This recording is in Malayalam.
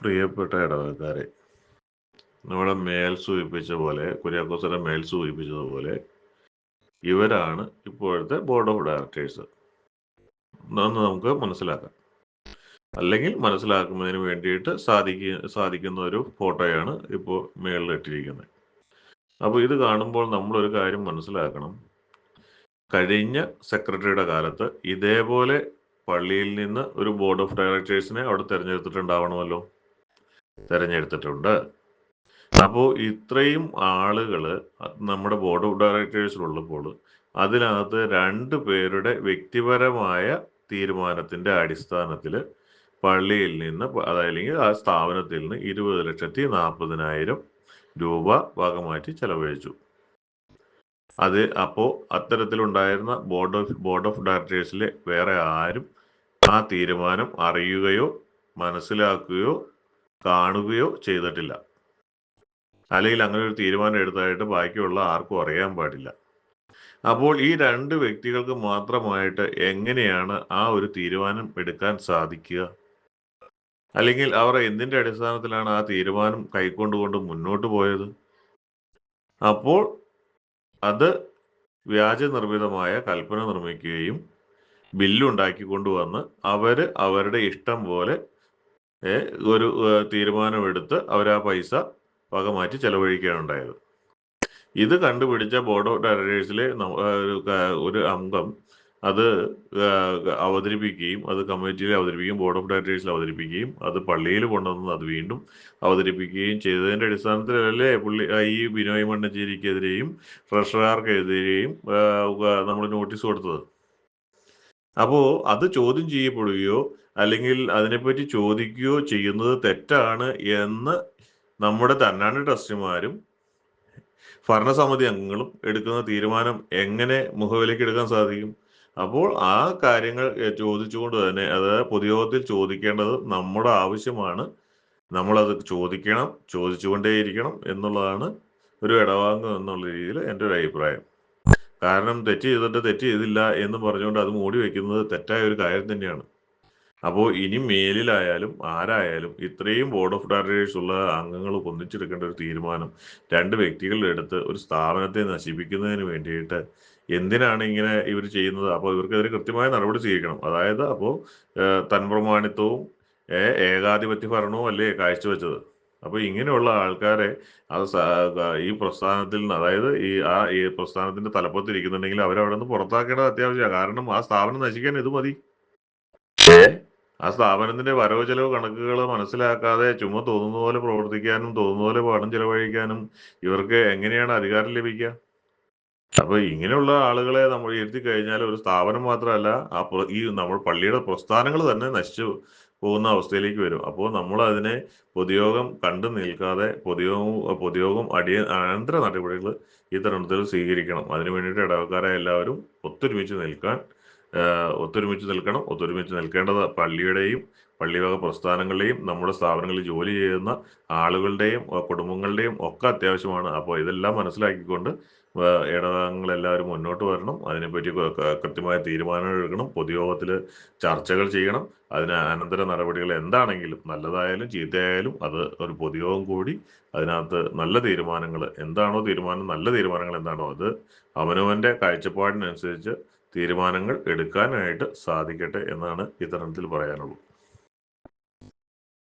പ്രിയപ്പെട്ട ഇടവക്കാരെ നമ്മുടെ മേൽ സൂചിപ്പിച്ച പോലെ കുര്യാക്കോസിന്റെ മേൽ സൂചിപ്പിച്ചതുപോലെ ഇവരാണ് ഇപ്പോഴത്തെ ബോർഡ് ഓഫ് ഡയറക്ടേഴ്സ് എന്ന് നമുക്ക് മനസ്സിലാക്കാം. അല്ലെങ്കിൽ മനസ്സിലാക്കുന്നതിന് വേണ്ടിയിട്ട് സാധിക്ക സാധിക്കുന്ന ഒരു ഫോട്ടോയാണ് ഇപ്പോൾ മേളിൽ ഇട്ടിരിക്കുന്നത് അപ്പോൾ ഇത് കാണുമ്പോൾ നമ്മളൊരു കാര്യം മനസ്സിലാക്കണം. കഴിഞ്ഞ സെക്രട്ടറിയുടെ കാലത്ത് ഇതേപോലെ പള്ളിയിൽ നിന്ന് ഒരു ബോർഡ് ഓഫ് ഡയറക്ടേഴ്സിനെ അവിടെ തിരഞ്ഞെടുത്തിട്ടുണ്ടാവണമല്ലോ. തിരഞ്ഞെടുത്തിട്ടുണ്ട്. അപ്പോൾ ഇത്രയും ആളുകൾ നമ്മുടെ ബോർഡ് ഓഫ് ഡയറക്ടേഴ്സിലുള്ളപ്പോൾ അതിനകത്ത് രണ്ട് പേരുടെ വ്യക്തിപരമായ തീരുമാനത്തിന്റെ അടിസ്ഥാനത്തിൽ പള്ളിയിൽ നിന്ന് അതല്ലെങ്കിൽ ആ സ്ഥാപനത്തിൽ നിന്ന് ഇരുപത് ലക്ഷത്തി നാൽപ്പതിനായിരം രൂപ ഭാഗമാറ്റി ചെലവഴിച്ചു. അത് അപ്പോൾ അത്തരത്തിലുണ്ടായിരുന്ന ബോർഡ് ഓഫ് ബോർഡ് ഓഫ് ഡയറക്ടേഴ്സിലെ വേറെ ആരും ആ തീരുമാനം അറിയുകയോ മനസ്സിലാക്കുകയോ കാണുകയോ ചെയ്തിട്ടില്ല. അല്ലെങ്കിൽ അങ്ങനെ ഒരു തീരുമാനം എടുത്തായിട്ട് ബാക്കിയുള്ള ആർക്കും അറിയാൻ പാടില്ല. അപ്പോൾ ഈ രണ്ട് വ്യക്തികൾക്ക് മാത്രമായിട്ട് എങ്ങനെയാണ് ആ ഒരു തീരുമാനം എടുക്കാൻ സാധിക്കുക? അല്ലെങ്കിൽ അവർ എന്തിന്റെ അടിസ്ഥാനത്തിലാണ് ആ തീരുമാനം കൈക്കൊണ്ടുകൊണ്ട് മുന്നോട്ട് പോയത്? അപ്പോൾ അത് വ്യാജ നിർമ്മിതമായ കൽപ്പന നിർമ്മിക്കുകയും ബില്ലുണ്ടാക്കി കൊണ്ടുവന്ന് അവർ അവരുടെ ഇഷ്ടം പോലെ ഒരു തീരുമാനമെടുത്ത് അവർ ആ പൈസ വക മാറ്റി ചെലവഴിക്കുകയാണ് ഉണ്ടായത്. ഇത് കണ്ടുപിടിച്ച ബോർഡ് ഓഫ് ഡയറക്ടേഴ്സിലെ ഒരു അംഗം അത് അവതരിപ്പിക്കുകയും അത് കമ്മിറ്റിയിൽ അവതരിപ്പിക്കുകയും ബോർഡ് ഓഫ് ഡയറക്ടേഴ്സിൽ അവതരിപ്പിക്കുകയും അത് പള്ളിയിൽ കൊണ്ടുവന്ന് അത് വീണ്ടും അവതരിപ്പിക്കുകയും ചെയ്തതിന്റെ അടിസ്ഥാനത്തിലല്ലേ പുള്ളി ഈ ബിനോയ് മണ്ണഞ്ചേരിക്കെതിരെയും ട്രഷറാർക്കെതിരെയും നമ്മൾ നോട്ടീസ് കൊടുത്തത്. അപ്പോൾ അത് ചോദ്യം ചെയ്യപ്പെടുകയോ അല്ലെങ്കിൽ അതിനെപ്പറ്റി ചോദിക്കുകയോ ചെയ്യുന്നത് തെറ്റാണ് എന്ന് നമ്മുടെ തന്നാണ് ട്രസ്റ്റിമാരും ഭരണസമിതി അംഗങ്ങളും എടുക്കുന്ന തീരുമാനം എങ്ങനെ മുഖവിലേക്ക് എടുക്കാൻ സാധിക്കും? അപ്പോൾ ആ കാര്യങ്ങൾ ചോദിച്ചുകൊണ്ട് തന്നെ അത് പൊതുയോഗത്തിൽ ചോദിക്കേണ്ടത് നമ്മുടെ ആവശ്യമാണ്. നമ്മളത് ചോദിക്കണം ചോദിച്ചുകൊണ്ടേയിരിക്കണം എന്നുള്ളതാണ് ഒരു ഇടവാങ്ങ് എന്നുള്ള രീതിയിൽ എന്റെ ഒരു അഭിപ്രായം. കാരണം തെറ്റ് ചെയ്തിട്ട് തെറ്റ് ചെയ്തില്ല എന്ന് പറഞ്ഞുകൊണ്ട് അത് മൂടി വെക്കുന്നത് തെറ്റായ ഒരു കാര്യം തന്നെയാണ്. അപ്പോൾ ഇനി മേലിലായാലും ആരായാലും ഇത്രയും ബോർഡ് ഓഫ് ഡയറക്ടേഴ്സ് ഉള്ള അംഗങ്ങൾ ഒന്നിച്ചെടുക്കേണ്ട ഒരു തീരുമാനം രണ്ട് വ്യക്തികളുടെ അടുത്ത് ഒരു സ്ഥാപനത്തെ നശിപ്പിക്കുന്നതിന് വേണ്ടിയിട്ട് എന്തിനാണ് ഇങ്ങനെ ഇവർ ചെയ്യുന്നത്? അപ്പോൾ ഇവർക്കെതിരെ കൃത്യമായ നടപടി സ്വീകരിക്കണം. അതായത് അപ്പോൾ തൻപ്രമാണിത്വവും ഏകാധിപത്യ ഭരണവും അല്ലേ കാഴ്ചവെച്ചത്? അപ്പോൾ ഇങ്ങനെയുള്ള ആൾക്കാരെ അത് ഈ പ്രസ്ഥാനത്തിൽ നിന്ന് അതായത് ഈ ആ ഈ പ്രസ്ഥാനത്തിന്റെ തലപ്പത്ത് ഇരിക്കുന്നുണ്ടെങ്കിൽ അവരവിടെ നിന്ന് പുറത്താക്കേണ്ടത് അത്യാവശ്യമാണ് കാരണം ആ സ്ഥാപനം നശിക്കാൻ ഇത് മതി. ആ സ്ഥാപനത്തിന്റെ വരവ് ചെലവ് കണക്കുകൾ മനസ്സിലാക്കാതെ ചുമ തോന്നുന്ന പോലെ പ്രവർത്തിക്കാനും തോന്നുന്ന പോലെ പണം ചെലവഴിക്കാനും ഇവർക്ക് എങ്ങനെയാണ് അധികാരം ലഭിക്കുക? അപ്പൊ ഇങ്ങനെയുള്ള ആളുകളെ നമ്മൾ ഇരുത്തി കഴിഞ്ഞാൽ ഒരു സ്ഥാപനം മാത്രമല്ല ആ ഈ നമ്മൾ പള്ളിയുടെ പ്രസ്ഥാനങ്ങൾ തന്നെ നശിച്ചു പോകുന്ന അവസ്ഥയിലേക്ക് വരും. അപ്പോൾ നമ്മൾ അതിനെ പൊതുയോഗം കണ്ടു നിൽക്കാതെ പൊതുയോഗം പൊതുയോഗം അടിയ അനന്തര നടപടികൾ ഈ തരുണത്തിൽ സ്വീകരിക്കണം. അതിനു വേണ്ടിയിട്ട് ഇടവക്കാരായ എല്ലാവരും ഒത്തൊരുമിച്ച് നിൽക്കാൻ ഒത്തൊരുമിച്ച് നിൽക്കണം. ഒത്തൊരുമിച്ച് നിൽക്കേണ്ടത് പള്ളിയുടെയും പള്ളിവക പ്രസ്ഥാനങ്ങളുടെയും നമ്മുടെ സ്ഥാപനങ്ങളിൽ ജോലി ചെയ്യുന്ന ആളുകളുടെയും കുടുംബങ്ങളുടെയും ഒക്കെ അത്യാവശ്യമാണ്. അപ്പോൾ ഇതെല്ലാം മനസ്സിലാക്കിക്കൊണ്ട് ഇടവകങ്ങളെല്ലാവരും മുന്നോട്ട് വരണം. അതിനെപ്പറ്റി കൃത്യമായ തീരുമാനങ്ങൾ എടുക്കണം. പൊതുയോഗത്തിൽ ചർച്ചകൾ ചെയ്യണം. അതിന് അനന്തര നടപടികൾ എന്താണെങ്കിലും നല്ലതായാലും ചീത്തയായാലും അത് ഒരു പൊതുയോഗം കൂടി അതിനകത്ത് നല്ല തീരുമാനങ്ങൾ എന്താണോ തീരുമാനം നല്ല തീരുമാനങ്ങൾ എന്താണോ അത് അവനവന്റെ കാഴ്ചപ്പാടിനനുസരിച്ച് തീരുമാനങ്ങൾ എടുക്കാനായിട്ട് സാധിക്കട്ടെ എന്നാണ് ഇത്തരത്തിൽ പറയാനുള്ളൂ.